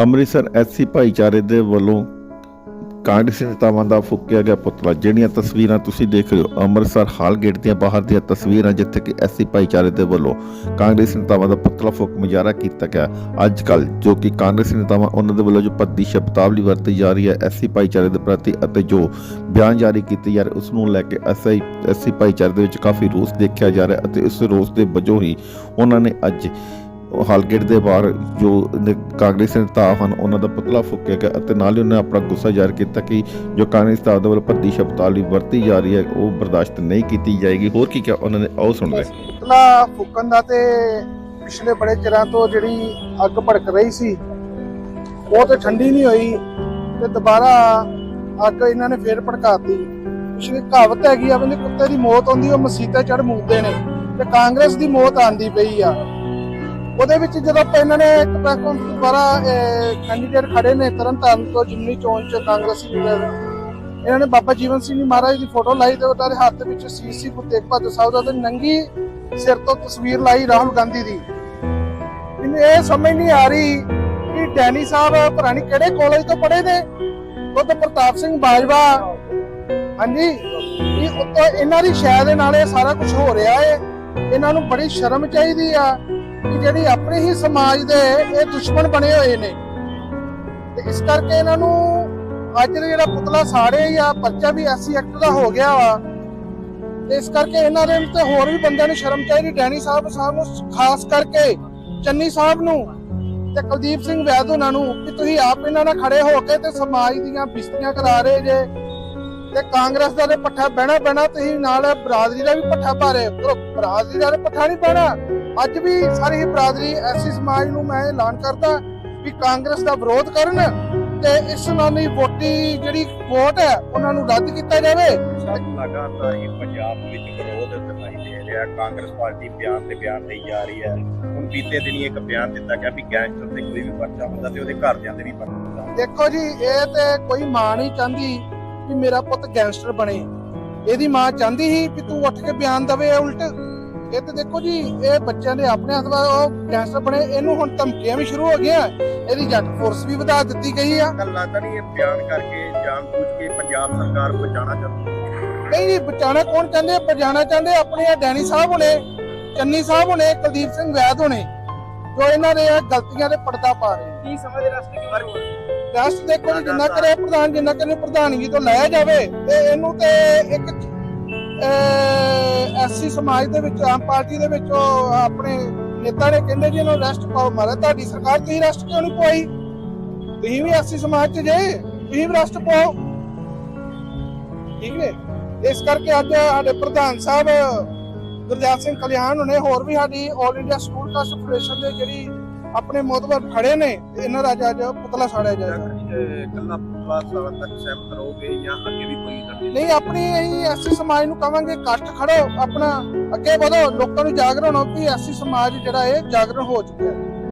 Amritsar SC ਭਾਈਚਾਰੇ ਦੇ ਵੱਲੋਂ ਕਾਂਗਰਸੀ ਨੇਤਾਵਾਂ ਦਾ ਫੂਕਿਆ ਗਿਆ ਪੁਤਲਾ। ਜਿਹੜੀਆਂ ਤਸਵੀਰਾਂ ਤੁਸੀਂ ਦੇਖ ਰਹੇ ਹੋ, ਅੰਮ੍ਰਿਤਸਰ ਹਾਲ ਗੇਟ ਦੀਆਂ ਬਾਹਰ ਦੀਆਂ ਤਸਵੀਰਾਂ, ਜਿੱਥੇ ਕਿ ਐਸਸੀ ਭਾਈਚਾਰੇ ਦੇ ਵੱਲੋਂ ਕਾਂਗਰਸੀ ਨੇਤਾਵਾਂ ਦਾ ਪੁਤਲਾ ਫੂਕ ਮੁਜ਼ਾਹਰਾ ਕੀਤਾ ਗਿਆ। ਅੱਜ ਕੱਲ ਜੋ ਕਿ ਕਾਂਗਰਸੀ ਨੇਤਾਵਾਂ, ਉਹਨਾਂ ਦੇ ਵੱਲੋਂ ਜੋ ਪੱਦੀ ਸ਼ਬਦਾਵਲੀ ਵਰਤੀ ਜਾ ਰਹੀ ਹੈ ਐਸਸੀ ਭਾਈਚਾਰੇ ਦੇ ਪ੍ਰਤੀ ਅਤੇ ਜੋ ਬਿਆਨ ਜਾਰੀ ਕੀਤੇ ਜਾ ਰਹੇ, ਉਸ ਨੂੰ ਲੈ ਕੇ ਐਸਆਈ ਐਸਸੀ ਭਾਈਚਾਰੇ ਦੇ ਵਿੱਚ ਕਾਫੀ ਰੋਸ ਦੇਖਿਆ ਜਾ ਰਿਹਾ ਅਤੇ ਇਸ ਰੋਸ ਦੇ ਵਜੋਂ ਹੀ ਉਹਨਾਂ ਨੇ ਅੱਜ ਹਾਲਗੇਟ ਦੇ ਬਾਹਰ ਜੋ ਨ- ਕਾਂਗਰਸੀ ਨੇਤਾ ਹਨ, ਉਹਨਾਂ ਦਾ ਪੁਤਲਾ ਫੂਕਿਆ ਗਿਆ ਅਤੇ ਨਾਲ ਹੀ ਉਹਨਾਂ ਆਪਣਾ ਗੁੱਸਾ ਜ਼ਾਹਿਰ ਕੀਤਾ ਕਿ ਜੋ ਕਾਂਗਰਸ ਨੇਤਾ ਦੇ ਭੱਦੀ ਸ਼ਬਦਾਵਲੀ ਵਰਤੀ ਜਾ ਰਹੀ ਹੈ, ਉਹ ਬਰਦਾਸ਼ਤ ਨਹੀਂ ਕੀਤੀ ਜਾਏਗੀ। ਹੋਰ ਕੀ ਕਿਹਾ ਉਹਨਾਂ ਨੇ? ਆਓ ਸੁਣਦੇ ਹਾਂ। ਪੁਤਲਾ ਦਾ ਤੇ ਪਿਛਲੇ ਬੜੇ ਚਿਰਾਂ ਤੋਂ ਜਿਹੜੀ ਅੱਗ ਭੜਕ ਰਹੀ ਸੀ, ਉਹ ਤੇ ਠੰਡੀ ਨਹੀਂ ਹੋਈ ਤੇ ਦੁਬਾਰਾ ਅੱਗ ਇਹਨਾਂ ਨੇ ਫੇਰ ਭੜਕਾਤੀ। ਪਿਛਲੀ ਕਹਾਵਤ ਹੈਗੀ ਆ ਵੀ ਕੁੱਤੇ ਦੀ ਮੌਤ ਆਉਂਦੀ, ਉਹ ਮਸੀਤੇ ਚੜ ਮੂਦਦੇ ਨੇ ਤੇ ਕਾਂਗਰਸ ਦੀ ਮੌਤ ਆਂਦੀ ਪਈ ਆ। ਉਹਦੇ ਵਿੱਚ ਜਦੋਂ ਆਪਾਂ ਇਹਨਾਂ ਨੇ ਇੱਕ ਪ੍ਰੈਸ ਕਾਨਫਰੰਸ ਦੁਆਰਾ ਕੈਂਡੀਡੇਟ ਖੜੇ ਨੇ ਤਰਨਤਾਰਨ ਤੋਂ, ਜਿਮਨੀ ਚੋਣ ਕਾਂਗਰਸੀ ਲੀਡਰ ਇਹਨਾਂ ਨੇ ਬਾਬਾ ਜੀਵਨ ਸਿੰਘ ਜੀ ਮਹਾਰਾਜ ਦੀ ਫੋਟੋ ਲਾਈ ਤੇ ਉਹਨਾਂ ਦੇ ਹੱਥ ਵਿੱਚ ਸੀਸੀ ਗੁਰੂ ਤੇਗ ਬਹਾਦਰ ਸਾਹਿਬ ਦਾ ਤੇ ਨੰਗੀ ਸਿਰ ਤੋਂ ਤਸਵੀਰ ਲਾਈ ਰਾਹੁਲ ਗਾਂਧੀ ਦੀ। ਮੈਨੂੰ ਇਹ ਸਮਝ ਨਹੀਂ ਆ ਰਹੀ ਕਿ ਡੈਨੀ ਸਾਹਿਬ ਪੁਰਾਣੀ ਕਿਹੜੇ ਕਾਲਜ ਤੋਂ ਪੜ੍ਹੇ ਨੇ। ਉਹ ਤਾਂ ਪ੍ਰਤਾਪ ਸਿੰਘ ਬਾਜਵਾ। ਹਾਂਜੀ ਇਹ ਉੱਤੋਂ ਇਹਨਾਂ ਦੀ ਸ਼ਾਇਦ ਦੇ ਨਾਲ ਇਹ ਸਾਰਾ ਕੁਝ ਹੋ ਰਿਹਾ ਹੈ ਇਹਨਾਂ ਨੂੰ ਬੜੀ ਸ਼ਰਮ ਚਾਹੀਦੀ ਆ। ਕਿ ਜਿਹੜੀ ਆਪਣੇ ਹੀ ਸਮਾਜ ਦੇ ਇਹ ਦੁਸ਼ਮਣ ਬਣੇ ਹੋਏ ਨੇ। ਤੇ ਇਸ ਕਰਕੇ ਇਹਨਾਂ ਨੂੰ ਅੱਜ ਦਾ ਜਿਹੜਾ ਪੁਤਲਾ ਸਾੜੇ ਜਾਂ ਪਰਚਾ ਵੀ ਐਸਸੀ ਐਕਟ ਦਾ ਹੋ ਗਿਆ ਵਾ। ਤੇ ਇਸ ਕਰਕੇ ਇਹਨਾਂ ਦੇ ਤੇ ਹੋਰ ਵੀ ਬੰਦਿਆਂ ਨੂੰ ਸ਼ਰਮ ਚਾਹੀਦੀ ਡੈਨੀ ਸਾਹਿਬ ਸਾਹਿਬ ਨੂੰ, ਖਾਸ ਕਰਕੇ ਚੰਨੀ ਸਾਹਿਬ ਨੂੰ ਤੇ ਕੁਲਦੀਪ ਸਿੰਘ ਵੈਦ ਉਹਨਾਂ ਨੂੰ ਕਿ ਤੁਸੀਂ ਆਪ ਇਹਨਾਂ ਨਾਲ ਖੜੇ ਹੋ ਕੇ ਤੇ ਸਮਾਜ ਦੀਆਂ ਬਿਸਤੀਆਂ ਕਰਾ ਰਹੇ ਜੇ। ਤੇ ਕਾਂਗਰਸ ਦਾ ਤੇ ਪੱਠਾ ਬਹਿਣਾ ਬਹਿਣਾ ਤੁਸੀਂ ਨਾਲ ਬਰਾਦਰੀ ਦਾ ਵੀ ਪੱਠਾ ਪਾ ਰਹੇ ਬਰਾਦਰੀ ਦਾ ਤੇ ਪੱਠਾ ਨਹੀਂ ਪੈਣਾ ਅੱਜ ਵੀ ਸਾਰੀ ਹੀ ਬਰਾਦਰੀ ਐਸੀ ਸਮਾਜ ਨੂੰ ਮੈਂ ਐਲਾਨ ਕਰਦਾ ਵੀ ਕਾਂਗਰਸ ਦਾ ਵਿਰੋਧ ਕਰਨ ਤੇ ਇਸ ਨਾਲ ਹੀ ਵੋਟੀ ਜਿਹੜੀ ਵੋਟ ਹੈ ਉਹਨਾਂ ਨੂੰ ਰੱਦ ਕੀਤਾ ਜਾਵੇ। ਲਗਾਤਾਰ ਹੀ ਪੰਜਾਬ ਵਿੱਚ ਵਿਰੋਧ ਦਿਖਾਈ ਦੇ ਰਿਹਾ। ਕਾਂਗਰਸ ਪਾਰਟੀ ਬਿਆਨ ਤੇ ਬਿਆਨ ਲਈ ਜਾ ਰਹੀ ਹੈ। ਹੁਣ ਬੀਤੇ ਦਿਨੀ ਇੱਕ ਬਿਆਨ ਦਿੱਤਾ ਗਿਆ ਵੀ ਗੈਂਗਸਟਰ ਤੇ ਕੋਈ ਵੀ ਪਰਚਾ ਹੁੰਦਾ ਤੇ ਉਹਦੇ ਘਰਦਿਆਂ ਤੇ ਵੀ ਪਰਚਾ ਹੁੰਦਾ। ਦੇਖੋ ਜੀ ਇਹ ਤੇ ਕੋਈ ਮਾਂ ਨਹੀਂ ਚਾਹੁੰਦੀ ਕਿ ਮੇਰਾ ਪੁੱਤ ਗੈਂਗਸਟਰ ਬਣੇ। ਇਹਦੀ ਮਾਂ ਚਾਹੁੰਦੀ ਸੀ ਕਿ ਤੂੰ ਉੱਠ ਕੇ ਬਿਆਨ ਦਵੇ ਉਲਟ। ਇਹ ਤੇ ਦੇਖੋ ਜੀ ਇਹ ਬੱਚਿਆਂ ਦੇ ਆਪਣੇ ਹੱਥ ਦਾ ਉਹ ਗੈਂਗਸਟਰ ਬਣੇ ਇਹਨੂੰ ਹੁਣ ਧਮਕੀਆਂ ਵੀ ਸ਼ੁਰੂ ਹੋ ਗਈਆਂ। ਇਹਦੀ ਜੱਟ ਫੋਰਸ ਵੀ ਵਧਾ ਦਿੱਤੀ ਗਈ ਆ। ਗੱਲਾਂ ਤਾਂ ਨਹੀਂ ਇਹ ਬਿਆਨ ਕਰਕੇ ਜਾਣ ਬੁੱਝ ਕੇ ਪੰਜਾਬ ਸਰਕਾਰ ਬਚਾਉਣਾ ਚਾਹੁੰਦੀ। ਹੈ। ਨਹੀਂ ਜੀ ਬਚਾਣਾ ਕੌਣ ਚਾਹੁੰਦੇ? ਆ ਬਚਾਣਾ ਚਾਹੁੰਦੇ ਆਪਣੇ ਆ ਡੈਨੀ ਸਾਹਿਬ ਹੋਣੇ ਚੰਨੀ ਸਾਹਿਬ ਹੋਣੇ ਕੁਲਦੀਪ ਸਿੰਘ ਵੈਦ ਹੋਣੇ ਜੋ ਇਹਨਾਂ ਦੇ ਇਹ ਗਲਤੀਆਂ ਦੇ ਪਰਦਾ ਪਾ ਰਹੇ ਕੀ ਸਮਝਦੇ ਰਸਤੇ ਕੀ ਫ਼ਰਕ ਰੈਸਟ ਦੇਖੋ ਜੀ ਜਿੰਨਾ ਕਰੇ ਪ੍ਰਧਾਨ ਜਿੰਨਾ ਕਰੇ ਪ੍ਰਧਾਨਗੀ ਤੋਂ ਲਾਇਆ ਜਾਵੇ ਤੇ ਇਹਨੂੰ ਤੇ ਇੱਕ ਐਸਸੀ ਸਮਾਜ ਦੇ ਵਿੱਚ, ਆਮ ਪਾਰਟੀ ਦੇ ਵਿੱਚ ਆਪਣੇ ਨੇਤਾ ਨੇ ਕਹਿੰਦੇ ਜੀ, ਇਹਨੂੰ ਰੈਸਟ ਪਾਓ। ਮਾਰਾ ਤੁਹਾਡੀ ਸਰਕਾਰ ਤੁਸੀਂ ਰੈਸਟ ਕਿਉਂ ਨਹੀਂ ਪਾਈ ਤੁਸੀਂ ਵੀ ਐਸਸੀ ਸਮਾਜ ਚ ਜੇ, ਤੁਸੀਂ ਵੀ ਰੈਸਟ ਪਾਓ। ਠੀਕ ਨੇ ਇਸ ਕਰਕੇ ਅੱਜ ਸਾਡੇ ਪ੍ਰਧਾਨ ਸਾਹਿਬ ਗੁਰਜਾਤ ਸਿੰਘ ਕਲਿਆਣ ਨੇ ਹੋਰ ਵੀ ਸਾਡੀ all India school caste federation ਦੇ ਜਿਹੜੀ ਆਪਣੇ ਮੋਤਬਰ ਖੜੇ ਨੇ ਇਹਨਾਂ ਦਾ ਅੱਜ ਪੁਤਲਾ ਸਾੜਿਆ ਜਾਏਗਾ। ਕੱਲਾ ਪੁਤਲਾ ਸਾਲ ਤੱਕ ਸਹਿਮਤ ਰਹੋਗੇ ਜਾਂ ਅੱਗੇ ਵੀ ਕੋਈ ਲੜਾਈ ਨਹੀਂ ਆਪਣੀ ਅਸੀਂ ਐਸੀ ਸਮਾਜ ਨੂੰ ਕਵਾਂਗੇ ਇਕੱਠ ਖੜੋ ਆਪਣਾ ਅੱਗੇ ਵਧੋ ਲੋਕਾਂ ਨੂੰ ਜਾਗਰਣ ਹੋ ਵੀ ਐਸੀ ਸਮਾਜ ਜਿਹੜਾ ਇਹ ਜਾਗਰਣ ਹੋ ਚੁੱਕਿਆ ਹੈ।